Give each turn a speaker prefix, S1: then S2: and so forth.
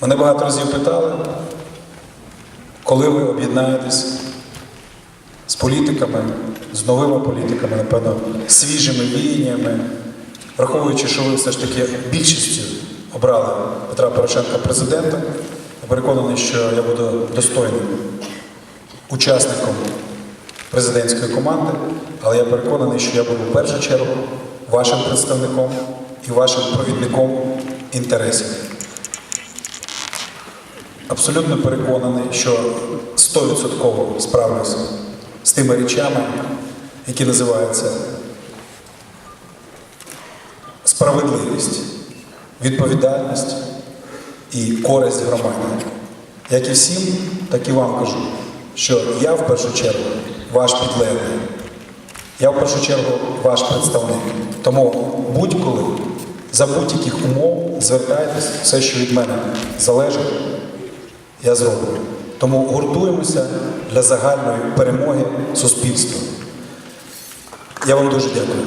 S1: Мене багато разів питали, коли ви об'єднаєтесь з політиками, з новими політиками, напевно, свіжими віяннями, враховуючи, що ви все ж таки більшістю обрали Петра Порошенка президента, я переконаний, що я буду достойним учасником президентської команди, але я переконаний, що я буду в першу чергу вашим представником і вашим провідником інтересів. Абсолютно переконаний, що 100% справлюсь з тими речами, які називаються справедливість, відповідальність і користь громади. Як і всім, так і вам кажу, що я в першу чергу ваш підлеглий. Я в першу чергу ваш представник. Тому будь-коли, за будь-яких умов звертайтесь, все, що від мене залежить, я зроблю. Тому гуртуємося для загальної перемоги суспільства. Я вам дуже дякую.